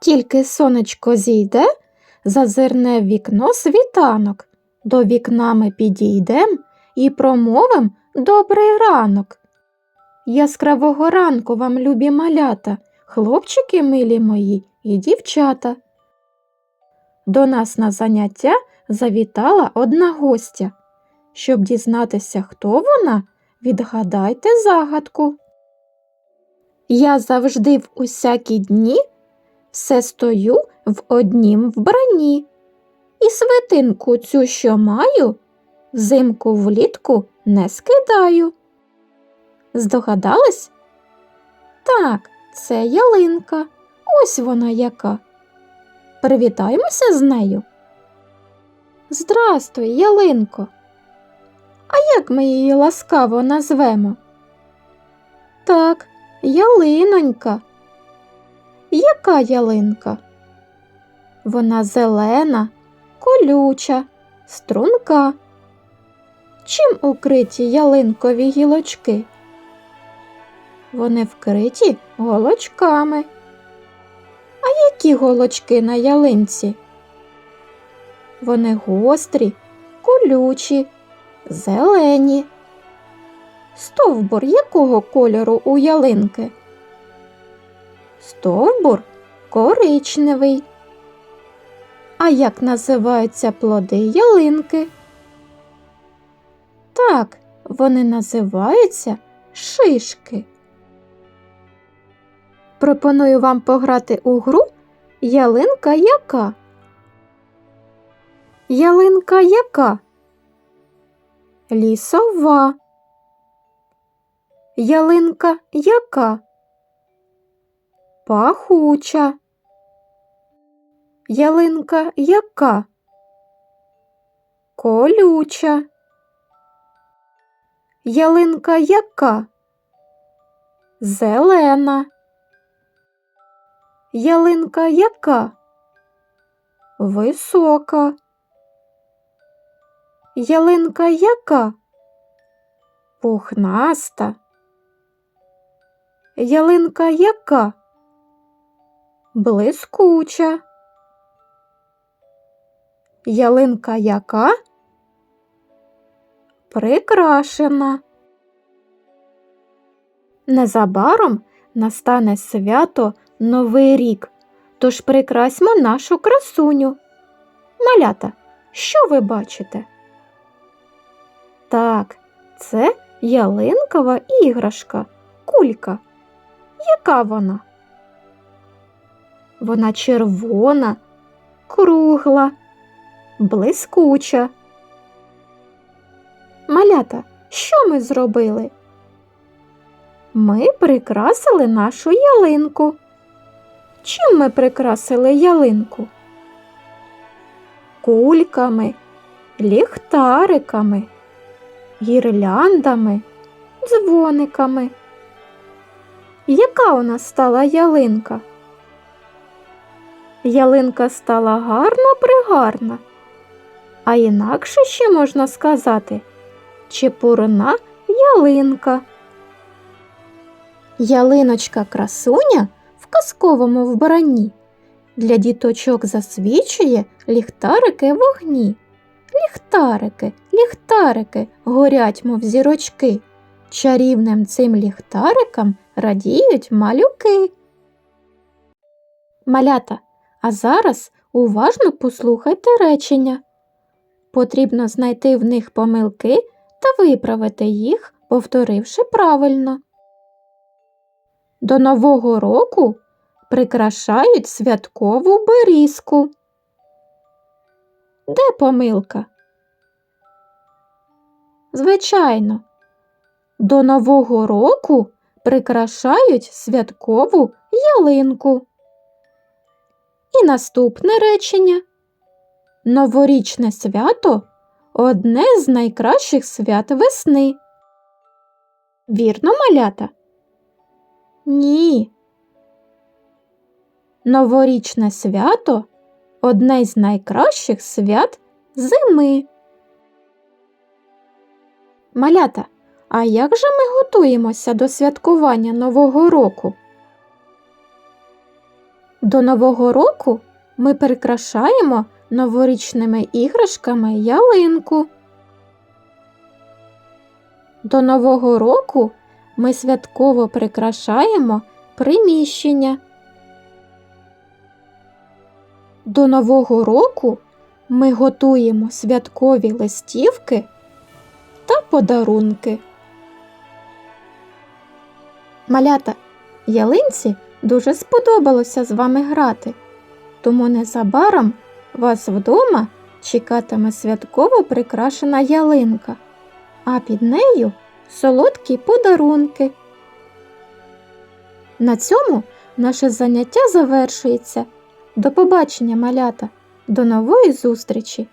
Тільки сонечко зійде, зазирне в вікно світанок. До вікна ми підійдем і промовим добрий ранок. Яскравого ранку вам, любі малята, хлопчики милі мої і дівчата. До нас на заняття завітала одна гостя. Щоб дізнатися, хто вона, відгадайте загадку. Я завжди в усякі дні все стою в однім вбранні. І свитинку цю, що маю, взимку влітку не скидаю. Здогадались? Так, це ялинка. Ось вона яка. Привітаємося з нею. Здрастуй, ялинко. А як ми її ласкаво назвемо? Так, ялинонька. Яка ялинка? Вона зелена, колюча, струнка. Чим укриті ялинкові гілочки? Вони вкриті голочками. А які голочки на ялинці? Вони гострі, колючі, зелені. Стовбур якого кольору у ялинки? Стовбур коричневий. А як називаються плоди ялинки? Так, вони називаються шишки. Пропоную вам пограти у гру Ялинка яка? Ялинка яка? Лісова. Ялинка яка? Пахуча. Ялинка яка? Колюча. Ялинка яка? Зелена. Ялинка яка? Висока. Ялинка яка? Пухнаста. Ялинка яка? Блискуча. Ялинка яка? Прикрашена. Незабаром настане свято Новий рік, тож прикрасьмо нашу красуню. Малята, що ви бачите? Так, це ялинкова іграшка, кулька. Яка вона? Вона червона, кругла, блискуча. Малята, що ми зробили? Ми прикрасили нашу ялинку. Чим ми прикрасили ялинку? Кульками, ліхтариками, гірляндами, дзвониками. Яка у нас стала ялинка? Ялинка стала гарна пригарна, а інакше ще можна сказати чепурна ялинка. Ялиночка красуня в казковому вбранні. Для діточок засвічує ліхтарики вогні. Ліхтарики, ліхтарики горять, мов зірочки. Чарівним цим ліхтарикам радіють малюки. Малята, а зараз уважно послухайте речення. Потрібно знайти в них помилки та виправити їх, повторивши правильно. До Нового року прикрашають святкову берізку. Де помилка? Звичайно, до Нового року прикрашають святкову ялинку. І наступне речення. Новорічне свято одне з найкращих свят весни. Вірно, малята? Ні. Новорічне свято одне з найкращих свят зими. Малята, а як же ми готуємося до святкування Нового року? До Нового року ми прикрашаємо новорічними іграшками ялинку. До Нового року ми святково прикрашаємо приміщення. До Нового року ми готуємо святкові листівки та подарунки. Малята, ялинці дуже сподобалося з вами грати, тому незабаром вас вдома чекатиме святково прикрашена ялинка, а під нею солодкі подарунки. На цьому наше заняття завершується. До побачення, малята! До нової зустрічі!